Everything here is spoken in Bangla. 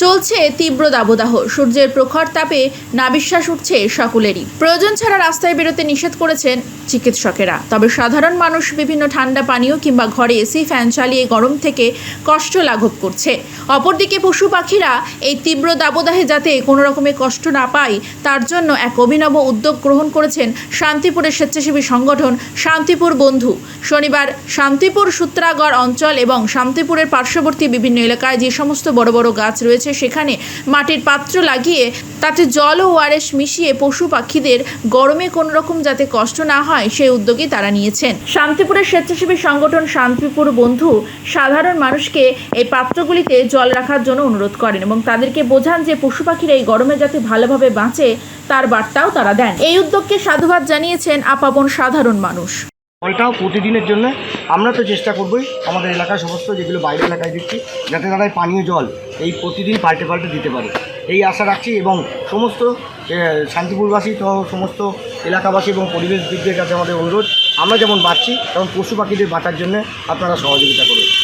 চলছে তীব্র দাবদাহ। সূর্যের প্রখর তাপে নাবিশ্বাস উঠছে সকলেরই। প্রয়োজন ছাড়া রাস্তায় বেরোতে নিষেধ করেছেন চিকিৎসকেরা। তবে সাধারণ মানুষ বিভিন্ন ঠান্ডা পানীয় কিংবা ঘরে এসি, ফ্যান চালিয়ে গরম থেকে কষ্ট লাঘব করছে। অপরদিকে পশু পাখিরা এই তীব্র দাবদাহে যাতে কোনো রকমের কষ্ট না পায়, তার জন্য এক অভিনব উদ্যোগ গ্রহণ করেছেন শান্তিপুরের স্বেচ্ছাসেবী সংগঠন শান্তিপুর বন্ধু। শনিবার শান্তিপুর সূত্রাগড় অঞ্চল এবং শান্তিপুরের পার্শ্ববর্তী বিভিন্ন এলাকায় যে সমস্ত বড় বড় গাছ রয়েছে সেখানে। মাটির পাত্র লাগিয়ে তাতে জল ও ওয়ারেস মিশিয়ে পশু পাখিদের গরমে কোনো রকম যাতে কষ্ট না হয়, সেই উদ্যোগই তারা নিয়েছেন। শান্তিপুরের স্বেচ্ছাসেবী সংগঠন শান্তিপুর বন্ধু সাধারণ মানুষকে এই পাত্রগুলিতে জল রাখার জন্য অনুরোধ করেন এবং তাদেরকে বোঝান যে পশু পাখিরা এই গরমে যাতে ভালোভাবে বাঁচে, তার বার্তাও তারা দেন। এই উদ্যোগকে সাধুবাদ জানিয়েছেন আপাবন সাধারণ মানুষ। জলটাও প্রতিদিনের জন্য আমরা তো চেষ্টা করবই আমাদের এলাকার সমস্ত যেগুলো বাইরে এলাকায় দিচ্ছি যাতে তারা পানীয় জল এই প্রতিদিন পাল্টে পাল্টে দিতে পারে। এই আশা রাখছি এবং সমস্ত শান্তিপুরবাসী সহ সমস্ত এলাকাবাসী এবং পরিবেশবিদদের কাছে আমাদের অনুরোধ, আমরা যেমন বাঁচছি তেমন পশু পাখিদের বাঁচার জন্য আপনারা সহযোগিতা করুন।